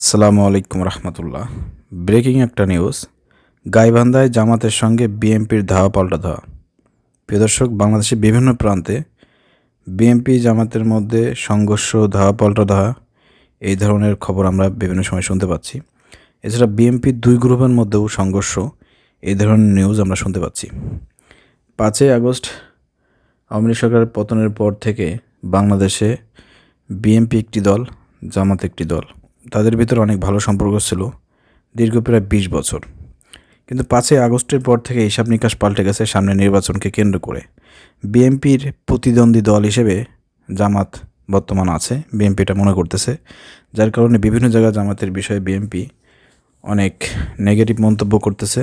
আসসালামু আলাইকুম রহমতুল্লাহ। ব্রেকিং একটা নিউজ, গাইবান্ধায় জামাতের সঙ্গে বিএনপির ধাওয়া পাল্টা ধাওয়া প্রিয় দর্শক, বাংলাদেশের বিভিন্ন প্রান্তে বিএনপি জামাতের মধ্যে সংঘর্ষ, ধাওয়া পাল্টা ধাওয়া এই ধরনের খবর আমরা বিভিন্ন সময় শুনতে পাচ্ছি। এছাড়া বিএনপির দুই গ্রুপের মধ্যেও সংঘর্ষ, এই ধরনের নিউজ আমরা শুনতে পাচ্ছি। পাঁচই আগস্ট, আওয়ামী লীগ সরকারের পতনের পর থেকে বাংলাদেশে বিএনপি একটি দল, জামাত একটি দল। তাদের ভিতরে অনেক ভালো সম্পর্ক ছিল, দীর্ঘ প্রায় বিশ বছর। কিন্তু পাঁচই আগস্টের পর থেকে হিসাব নিকাশ পাল্টে গেছে সামনে নির্বাচনকে কেন্দ্র করে। বিএনপির প্রতিদ্বন্দ্বী দল হিসেবে জামাত বর্তমান আছে, বিএনপি এটা মনে করতেছে। যার কারণে বিভিন্ন জায়গায় জামাতের বিষয়ে বিএনপি অনেক নেগেটিভ মন্তব্য করতেছে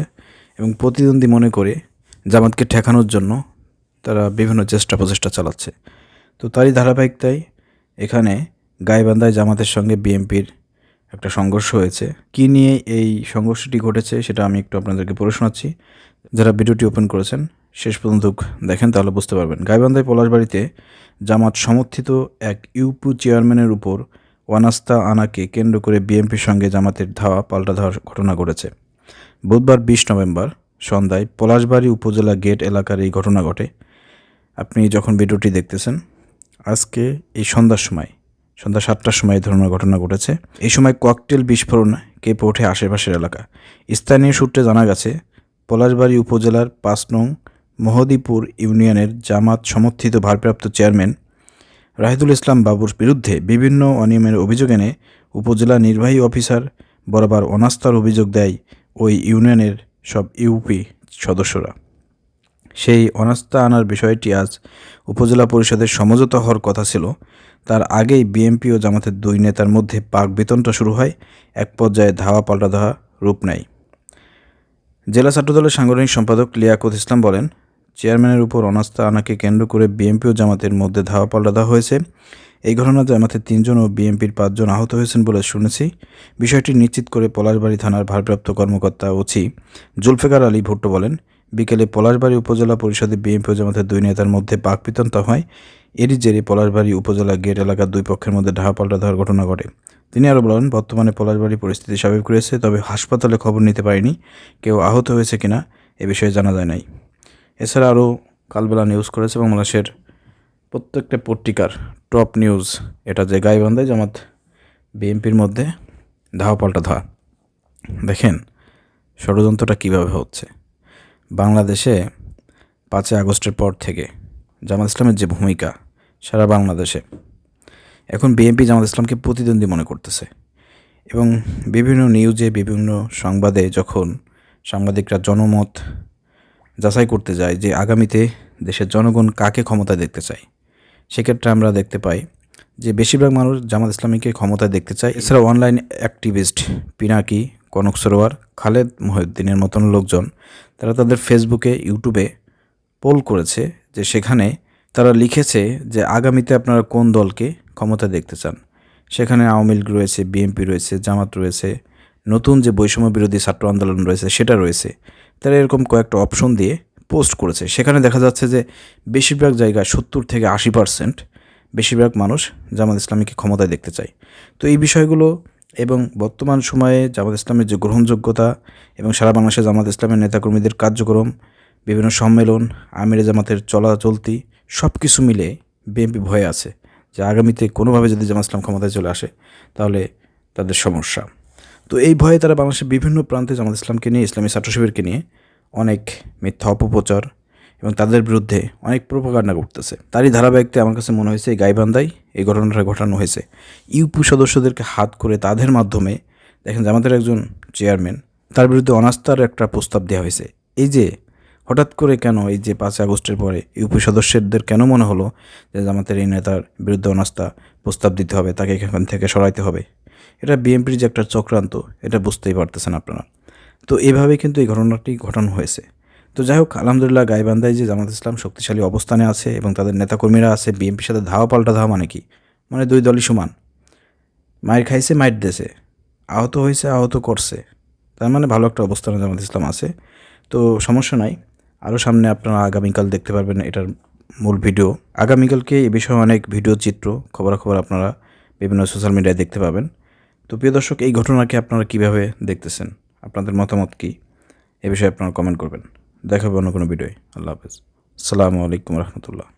এবং প্রতিদ্বন্দ্বী মনে করে জামাতকে ঠেকানোর জন্য তারা বিভিন্ন চেষ্টা প্রচেষ্টা চালাচ্ছে। তো তারই ধারাবাহিকতায় এখানে গাইবান্ধায় জামাতের সঙ্গে বিএনপির একটা সংঘর্ষ হয়েছে। কী নিয়ে এই সংঘর্ষটি ঘটেছে সেটা আমি একটু আপনাদেরকে পড়ে শোনাচ্ছি। যারা ভিডিওটি ওপেন করেছেন, শেষ পর্যন্ত দেখেন, তাহলে বুঝতে পারবেন। গাইবান্ধায় পলাশবাড়িতে জামাত সমর্থিত এক ইউপু চেয়ারম্যানের উপর ওয়ানাস্তা আনাকে কেন্দ্র করে বিএনপির সঙ্গে জামাতের ধাওয়া, পাল্টা ধাওয়ার ঘটনা ঘটেছে। বুধবার বিশ নভেম্বর সন্ধ্যায় পলাশবাড়ি উপজেলা গেট এলাকার এই ঘটনা ঘটে। আপনি যখন ভিডিওটি দেখতেছেন, আজকে এই সন্ধ্যার সময় সন্ধ্যা সাতটার সময় এই ধরনের ঘটনা ঘটেছে। এই সময় ককটেল বিস্ফোরণ কেঁপে ওঠে আশেপাশের এলাকা। স্থানীয় সূত্রে জানা গেছে, পলাশবাড়ি উপজেলার পাঁচ নং মহদীপুর ইউনিয়নের জামাত সমর্থিত ভারপ্রাপ্ত চেয়ারম্যান রাহিদুল ইসলাম বাবুর বিরুদ্ধে বিভিন্ন অনিয়মের অভিযোগ এনে উপজেলা নির্বাহী অফিসার বরাবর অনাস্থার অভিযোগ দেয় ওই ইউনিয়নের সব ইউপি সদস্যরা। সেই অনাস্থা আনার বিষয়টি আজ উপজেলা পরিষদের সমঝোতা হওয়ার কথা ছিল। তার আগেই বিএনপি ও জামাতের দুই নেতার মধ্যে পাক বেতনটা শুরু হয়, এক পর্যায়ে ধাওয়া পাল্টা ধাওয়া রূপ নেয়। জেলা ছাত্রদলের সাংগঠনিক সম্পাদক লিয়াকত ইসলাম বলেন, চেয়ারম্যানের উপর অনাস্থা আনাকে কেন্দ্র করে বিএনপি ও জামাতের মধ্যে ধাওয়া পাল্টা দেওয়া হয়েছে। এই ঘটনায় জামাতের তিনজন ও বিএনপির পাঁচজন আহত হয়েছেন বলে শুনেছি। বিষয়টি নিশ্চিত করে পলাশবাড়ি থানার ভারপ্রাপ্ত কর্মকর্তা ওসি জুলফেকার আলী ভুট্টো বলেন, বিকেলে পলাশবাড়ি উপজেলা পরিষদে বিএনপি ও জামাতের দুই নেতার মধ্যে পাকপিতন্ত হয় এরই জেরে পলাশবাড়ি উপজেলা গেট এলাকার দুই পক্ষের মধ্যে ঢাহা পাল্টা দেওয়ার ঘটনা ঘটে। তিনি আরও বলেন, বর্তমানে পলাশবাড়ি পরিস্থিতি স্বাভাবিক রয়েছে, তবে হাসপাতালে খবর নিতে পারেনি, কেউ আহত হয়েছে কিনা এ বিষয়ে জানা যায় নাই। এছাড়া আরও কালবেলা নিউজ করেছে বাংলাদেশের প্রত্যেকটা পত্রিকার টপ নিউজ, এটা যে গাইবান্ধায় জামাত বিএনপির মধ্যে ধাওয়া পাল্টা ধাওয়া দেখেন ষড়যন্ত্রটা কীভাবে হচ্ছে। বাংলাদেশে পাঁচই আগস্টের পর থেকে জামাত ইসলামের যে ভূমিকা সারা বাংলাদেশে। এখন বিএনপি জামাত ইসলামকে প্রতিদ্বন্দ্বী মনে করতেছে। এবং বিভিন্ন নিউজে, বিভিন্ন সংবাদে যখন সাংবাদিকরা জনমত যাচাই করতে যায় যে আগামীতে দেশের জনগণ কাকে ক্ষমতা দেখতে চায়, সেক্ষেত্রে আমরা দেখতে পাই যে বেশিরভাগ মানুষ জামাত ইসলামীকে ক্ষমতায় দেখতে চায়। এছাড়া অনলাইন অ্যাক্টিভিস্ট পিনাকি, কনক সরোয়ার, খালেদ মহিউদ্দিনের মতন লোকজন, তারা তাদের ফেসবুকে, ইউটিউবে পোল করেছে যে সেখানে তারা লিখেছে যে আগামীতে আপনারা কোন দলকে ক্ষমতা দেখতে চান? সেখানে আওয়ামী লীগ রয়েছে, বিএনপি রয়েছে, জামাত রয়েছে, নতুন যে বৈষম্য বিরোধী ছাত্র আন্দোলন রয়েছে সেটা রয়েছে। তারা এরকম কয়েকটা অপশন দিয়ে পোস্ট করেছে। সেখানে দেখা যাচ্ছে যে বেশিরভাগ জায়গায় সত্তর থেকে আশি পার্সেন্ট বেশিরভাগ মানুষ জামাত ইসলামীকে ক্ষমতায় দেখতে চায়। তো এই বিষয়গুলো এবং বর্তমান সময়ে জামাত ইসলামের যে গ্রহণযোগ্যতা এবং সারা বাংলাদেশে জামাত ইসলামের নেতাকর্মীদের কার্যক্রম, বিভিন্ন সম্মেলন, আমিরে জামাতের চলাচলতি সব কিছু মিলে বিএনপি ভয়ে আছে যে আগামীতে কোনোভাবে যদি জামাত ইসলাম ক্ষমতায় চলে আসে, তাহলে তাদের সমস্যা। তো এই ভয়ে তারা বাংলাদেশের বিভিন্ন প্রান্তে জামাত ইসলামকে নিয়ে, ইসলামী ছাত্র শিবিরকে নিয়ে অনেক মিথ্যা অপপ্রচার এবং তাদের বিরুদ্ধে অনেক প্রোপাগান্ডা করতেছে। তারই ধারাবাহিকতে আমার কাছে মনে হয়েছে এই গাইবান্ধায় এই ঘটনাটা ঘটানো হয়েছে। ইউপি সদস্যদেরকে হাত করে তাদের মাধ্যমে দেখেন জামাতের একজন চেয়ারম্যান, তার বিরুদ্ধে অনাস্থার একটা প্রস্তাব দেওয়া হয়েছে। এই যে হঠাৎ করে কেন এই যে পাঁচ আগস্টের পরে ইউপি সদস্যদের কেন মনে হলো যে জামাতের এই নেতার বিরুদ্ধে অনাস্থা প্রস্তাব দিতে হবে, তাকে এখান থেকে সরাইতে হবে? এটা বিএনপির যে একটা চক্রান্ত, এটা বুঝতেই পারতেছেন আপনারা। তো এইভাবে কিন্তু এই ঘটনাটি ঘটানো হয়েছে। তো যাই হোক, আলহামদুলিল্লাহ গাইবান্ধায় যে জামাত ইসলাম শক্তিশালী অবস্থানে আছে এবং তাদের নেতাকর্মীরা আছে, বিএনপির সাথে ধাওয়া পাল্টা ধাওয়া মানে কি? মানে দুই দলই সমান। মায়ের খাইছে, মায়ের দেশে আহত হয়েছে, আহত করছে। তার মানে ভালো একটা অবস্থানে জামাত ইসলাম আছে। তো সমস্যা নাই। আরও সামনে আপনারা আগামীকাল দেখতে পারবেন এটার মূল ভিডিও। আগামীকালকে এ বিষয়ে অনেক ভিডিও চিত্র, খবরাখবর আপনারা বিভিন্ন সোশ্যাল মিডিয়ায় দেখতে পাবেন। তো প্রিয় দর্শক, এই ঘটনাকে আপনারা কীভাবে দেখতেছেন? আপনাদের মতামত কী? এ বিষয়ে আপনারা কমেন্ট করবেন। দেখা হবে অন্য কোনো ভিডিওয়। আল্লাহ হাফেজ। আসসালামু আলাইকুম রহমতুল্লাহ।